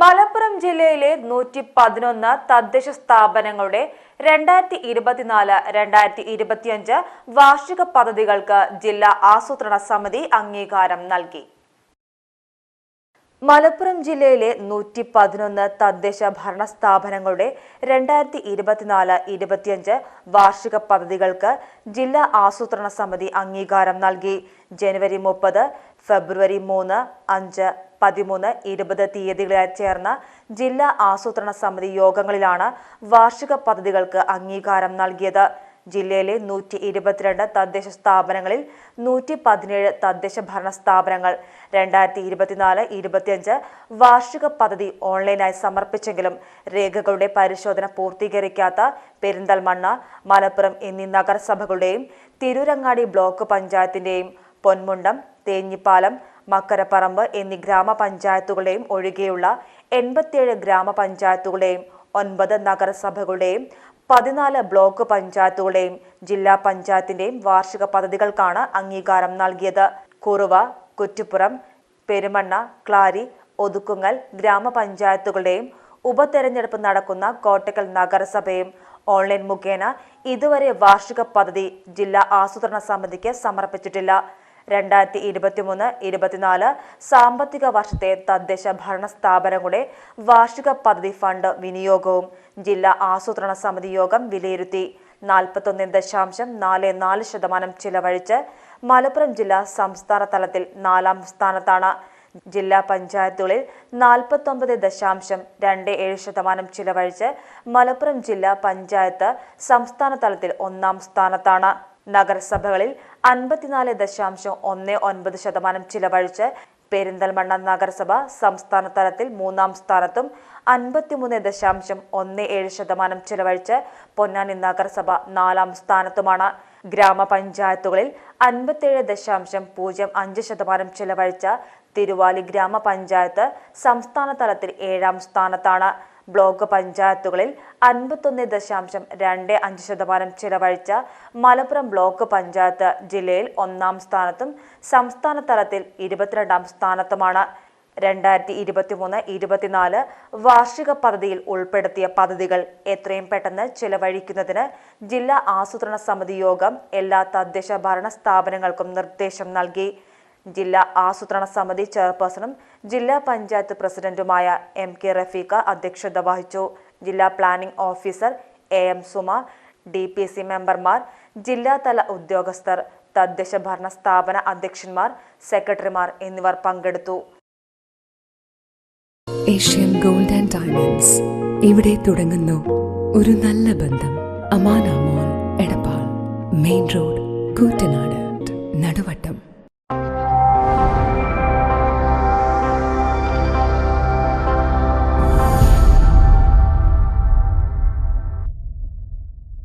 മലപ്പുറം ജില്ലയിലെ നൂറ്റി പതിനൊന്ന് തദ്ദേശ സ്ഥാപനങ്ങളുടെ രണ്ടായിരത്തി ഇരുപത്തിനാല് രണ്ടായിരത്തി ഇരുപത്തിയഞ്ച് വാർഷിക പദ്ധതികൾക്ക് ജില്ലാ ആസൂത്രണ സമിതി അംഗീകാരം നൽകി. മലപ്പുറം ജില്ലയിലെ നൂറ്റി പതിനൊന്ന് തദ്ദേശ ഭരണ സ്ഥാപനങ്ങളുടെ രണ്ടായിരത്തി ഇരുപത്തിനാല് ഇരുപത്തിയഞ്ച് വാർഷിക പദ്ധതികൾക്ക് ജില്ലാ ആസൂത്രണ സമിതി അംഗീകാരം നൽകി. ജനുവരി മുപ്പത് ഫെബ്രുവരി മൂന്ന് അഞ്ച് പതിമൂന്ന് ഇരുപത് തീയതികളിൽ ചേർന്ന ജില്ലാ ആസൂത്രണ സമിതി യോഗങ്ങളിലാണ് വാർഷിക പദ്ധതികൾക്ക് അംഗീകാരം നൽകിയത്. ജില്ലയിലെ നൂറ്റി ഇരുപത്തിരണ്ട് തദ്ദേശ സ്ഥാപനങ്ങളിൽ നൂറ്റി പതിനേഴ് തദ്ദേശ ഭരണ സ്ഥാപനങ്ങൾ രണ്ടായിരത്തി ഇരുപത്തിനാല് ഇരുപത്തിയഞ്ച് വാർഷിക പദ്ധതി ഓൺലൈനായി സമർപ്പിച്ചെങ്കിലും രേഖകളുടെ പരിശോധന പൂർത്തീകരിക്കാത്ത പെരിന്തൽമണ്ണ മലപ്പുറം എന്നീ നഗരസഭകളുടെയും തിരൂരങ്ങാടി ബ്ലോക്ക് പഞ്ചായത്തിന്റെയും പൊന്മുണ്ടം തേഞ്ഞിപ്പാലം മക്കരപ്പറമ്പ് എന്നീ ഗ്രാമപഞ്ചായത്തുകളുടെയും ഒഴികെയുള്ള എൺപത്തിയേഴ് ഗ്രാമപഞ്ചായത്തുകളുടെയും ഒൻപത് നഗരസഭകളുടെയും പതിനാല് ബ്ലോക്ക് പഞ്ചായത്തുകളുടെയും ജില്ലാ പഞ്ചായത്തിന്റെയും വാർഷിക പദ്ധതികൾക്കാണ് അംഗീകാരം നൽകിയത്. കുറുവ കുറ്റിപ്പുറം പെരുമണ്ണ ക്ലാരി ഒതുക്കുങ്ങൽ ഗ്രാമപഞ്ചായത്തുകളുടെയും ഉപതെരഞ്ഞെടുപ്പ് നടക്കുന്ന കോട്ടക്കൽ നഗരസഭയും ഓൺലൈൻ മുഖേന ഇതുവരെ വാർഷിക പദ്ധതി ജില്ലാ ആസൂത്രണ സമിതിക്ക് സമർപ്പിച്ചിട്ടില്ല. രണ്ടായിരത്തി ഇരുപത്തിമൂന്ന് ഇരുപത്തിനാല് സാമ്പത്തിക വർഷത്തെ തദ്ദേശ ഭരണ സ്ഥാപനങ്ങളുടെ വാർഷിക പദ്ധതി ഫണ്ട് വിനിയോഗവും ജില്ലാ ആസൂത്രണ സമിതി യോഗം വിലയിരുത്തി. നാൽപ്പത്തൊന്ന് ദശാംശം നാല് നാല് ശതമാനം ചിലവഴിച്ച് മലപ്പുറം ജില്ലാ സംസ്ഥാന തലത്തിൽ നാലാം സ്ഥാനത്താണ്. ജില്ലാ പഞ്ചായത്തുകളിൽ നാൽപ്പത്തൊമ്പത് ദശാംശം രണ്ട് ഏഴ് ശതമാനം ചിലവഴിച്ച് മലപ്പുറം ജില്ലാ പഞ്ചായത്ത് സംസ്ഥാന തലത്തിൽ ഒന്നാം സ്ഥാനത്താണ്. നഗരസഭകളിൽ അൻപത്തിനാല് ദശാംശം ഒന്ന് ഒൻപത് ശതമാനം ചിലവഴിച്ച് പെരിന്തൽമണ്ണ നഗരസഭ സംസ്ഥാന തലത്തിൽ മൂന്നാം സ്ഥാനത്തും അൻപത്തിമൂന്ന് ദശാംശം ഒന്ന് ഏഴ് ശതമാനം ചിലവഴിച്ച് പൊന്നാനി നഗരസഭ നാലാം സ്ഥാനത്തുമാണ്. ഗ്രാമപഞ്ചായത്തുകളിൽ അൻപത്തിയേഴ് ദശാംശം പൂജ്യം അഞ്ച് ശതമാനം ചിലവഴിച്ച തിരുവാലി ഗ്രാമപഞ്ചായത്ത് സംസ്ഥാന തലത്തിൽ ഏഴാം സ്ഥാനത്താണ്. ബ്ലോക്ക് പഞ്ചായത്തുകളിൽ അൻപത്തൊന്ന് ദശാംശം രണ്ട് അഞ്ച് ശതമാനം ചിലവഴിച്ച മലപ്പുറം ബ്ലോക്ക് പഞ്ചായത്ത് ജില്ലയിൽ ഒന്നാം സ്ഥാനത്തും സംസ്ഥാന തലത്തിൽ ഇരുപത്തിരണ്ടാം സ്ഥാനത്തുമാണ്. രണ്ടായിരത്തി ഇരുപത്തിമൂന്ന് ഇരുപത്തിനാല് വാർഷിക പദ്ധതിയിൽ ഉൾപ്പെടുത്തിയ പദ്ധതികൾ എത്രയും പെട്ടെന്ന് ചിലവഴിക്കുന്നതിന് ജില്ലാ ആസൂത്രണ സമിതി യോഗം എല്ലാ തദ്ദേശ ഭരണ സ്ഥാപനങ്ങൾക്കും നിർദ്ദേശം നൽകി. ജില്ലാ ആസൂത്രണ സമിതി ചെയർപേഴ്സണും ജില്ലാ പഞ്ചായത്ത് പ്രസിഡന്റുമായ എം കെ റഫീഖ അധ്യക്ഷത വഹിച്ചു. ജില്ലാ planning officer A M Suma D P C മെമ്പർമാർ ജില്ലാതല ഉദ്യോഗസ്ഥർ തദ്ദേശ ഭരണ സ്ഥാപന അധ്യക്ഷന്മാർ സെക്രട്ടറിമാർ എന്നിവർ പങ്കെടുത്തു. Asian gold and diamonds. ഇവിടെ തുടങ്ങുന്നു ഒരു നല്ല ബന്ധം. അമാനാമോൾ Edappal. Main road Koottanad. Naduvattom.